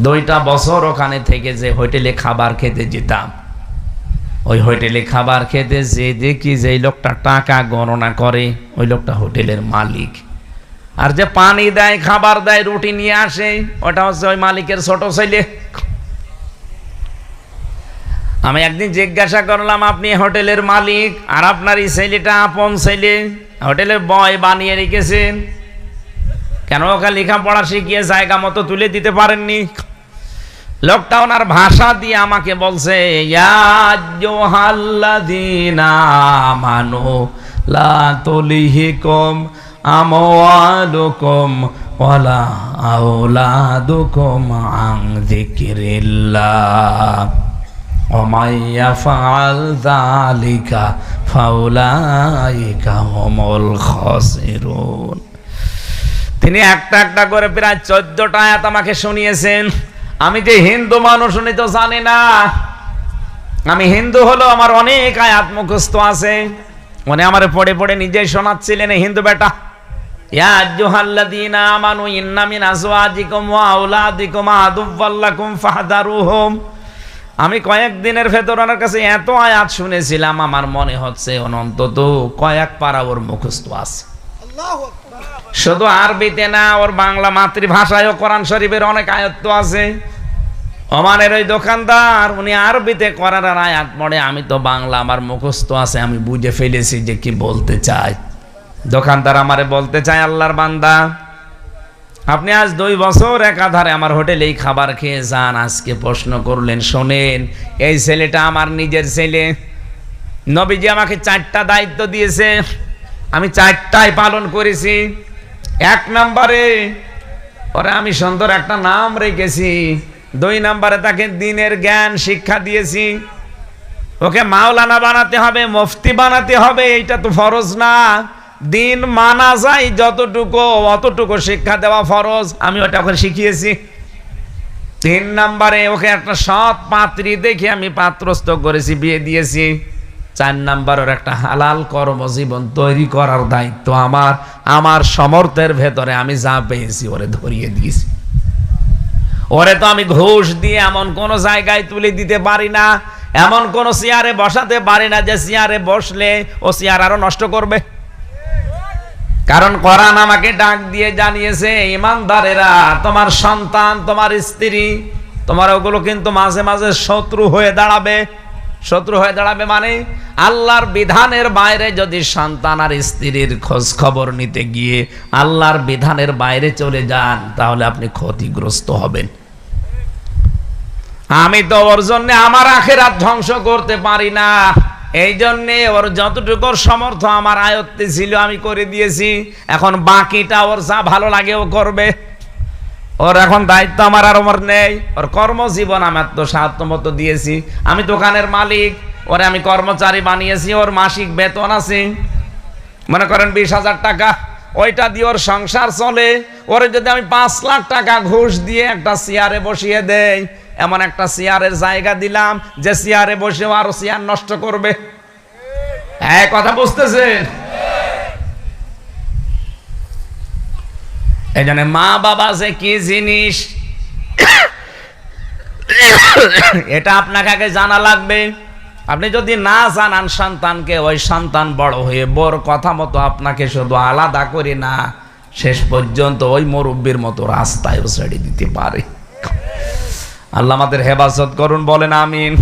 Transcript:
দুইটা বছর ওখানে থেকে যে হোটেলে খাবার খেতে যেতাম। ওই হোটেলে খাবার খেতে যে দেখি যে লোকটা টাকা গণনা করে, ওই লোকটা হোটেলের মালিক। আর যে পানি দেয়, খাবার দেয়, রুটি নিয়ে আসে, ওটা হচ্ছে ওই মালিকের ছোট ছেলে। আমি একদিন জিজ্ঞাসা করলাম, আপনি হোটেলের মালিক? আর আপনার এই ছেলেটা আপন ছেলে? হোটেলের বয় বানিয়ে রেখেছেন? কেন ওকে লেখাপড়া শিখিয়ে জায়গা মতো তুলে দিতে পারেননি? লোকটা ওনার ভাষা দিয়ে আমাকে বলছে মানো লাতলিহিকম আমওয়ালুকুম ওয়ালা আওলাদুকুম আন যিকরিল্লাহ। অমাইয়া ফাল যালিকা ফাউলাইকা হুমুল খাসিরুন। তিনি একটা একটা করে প্রায় চোদ্দটা আয়াত আমাকে শুনিয়েছেন। আমি যে হিন্দু মানুষ, উনি তো জানে না। আমি হিন্দু হলো আমার অনেক আয়াত মুখস্থ আছে। উনি আমার পড়ে পড়ে নিজেই শোনাচ্ছিলেন হিন্দু বেটা আমি কয়েকদিনের ভেতর ওনার কাছে এত আয়াত শুনেছিলাম, আমার মনে হচ্ছে, অনন্তত কয়েক পারা ওর মুখস্থ আছে। শুধু আরবিতে না, ওর বাংলা মাতৃভাষায়ও কোরআন শরীফের অনেক আয়ত্ত আছে। ওমানের ওই দোকানদার, উনি আরবিতে করার আয়াত পড়ে, আমি তো বাংলা, আমার মুখস্থ আছে, আমি বুঝে ফেলেছি যে কি বলতে চাই দোকানদার আমারে বলতে চায়, আল্লাহর বান্দা, আপনি আজ দুই বছর একাধারে আমার হোটেলেই খাবার খেয়ে যান, আজকে প্রশ্ন করলেন, শোনেন, এই ছেলেটা আমার নিজের ছেলে। নবীজি আমাকে চারটা দায়িত্ব দিয়েছে, আমি চারটায় পালন করেছি। এক নম্বরে, ওরে আমি সুন্দর একটা নাম রেখেছি। দুই নম্বরে তাকে দিনের জ্ঞান, শিক্ষা দিয়েছি। ওকে মাওলানা বানাতে হবে, মুফতি বানাতে হবে, এইটা তো ফরজ না। দিন মানা যায়, যতটুকু, অতটুকু শিক্ষা দেওয়া ফরজ, আমি ওটা ওকে শিখিয়েছি। তিন নম্বরে ওকে একটা সৎ পাত্রী দেখে আমি পাত্রস্থ করেছি, বিয়ে দিয়েছি। চার নাম্বার ওর একটা হালাল কর্মজীবন তৈরি করার দায়িত্ব আমার। আমার সমর্থের ভেতরে আমি যা পেয়েছি, ওরে ধরিয়ে দিয়েছি। ওরে তো আমি ঘুষ দিয়ে এমন কোন জায়গায় তুলে দিতে পারি না, এমন কোন চেয়ারে বসাতে পারি না যে চেয়ারে বসলে ও চেয়ার আরও নষ্ট করবে। কারণ কোরআন আমাকে ডাক দিয়ে জানিয়েছে, ইমানদারেরা, তোমার সন্তান, তোমার স্ত্রী, তোমার ওগুলো কিন্তু মাঝে মাঝে শত্রু হয়ে দাঁড়াবে। শত্রু হয়ে দাঁড়াবে মানে? আল্লাহর বিধানের বাইরে যদি সন্তান আর স্ত্রীর খোঁজ খবর নিতে গিয়ে আল্লাহর বিধানের বাইরে চলে যান, তাহলে আপনি ক্ষতিগ্রস্ত হবেন। আমি তো ওর জন্য আমার আখেরাত ধ্বংস করতে পারি না। এই জন্যে ওর যতটুকু সমর্থ, আমার আয়ত্তে ছিল আমি করে দিয়েছি। এখন বাকিটা ওর যা ভালো লাগে ও করবে। ওর এখন দায়িত্ব আমার আর ওর নেই। ওর কর্মজীবন আমার তো মতো দিয়েছি। আমি দোকানের মালিক, ওরে আমি কর্মচারী বানিয়েছি, ওর মাসিক বেতন আছে। মনে করেন বিশ হাজার টাকা, ওইটা দিয়ে ওর সংসার চলে। ওরে যদি আমি পাঁচ লাখ টাকা ঘুষ দিয়ে একটা চেয়ারে বসিয়ে দেই, এমন একটা চেয়ারের জায়গা দিলাম, যে চেয়ারে বসেও আরও চেয়ার নষ্ট করবে। হ্যাঁ কথা বুঝতেছেন? এই জন্য মা বাবা যে কি জিনিস? এটা আপনাকে আগে জানা লাগবে। আপনি যদি না জানান সন্তানকে, ওই সন্তান বড় হয়ে বড় কথা মতো আপনাকে শুধু আলাদা করে না, শেষ পর্যন্ত ওই মুরব্বীর মতো রাস্তায় ছেড়ে দিতে পারে। আল্লাহ আমাদের হেফাজত করুন, বলেন আমিন।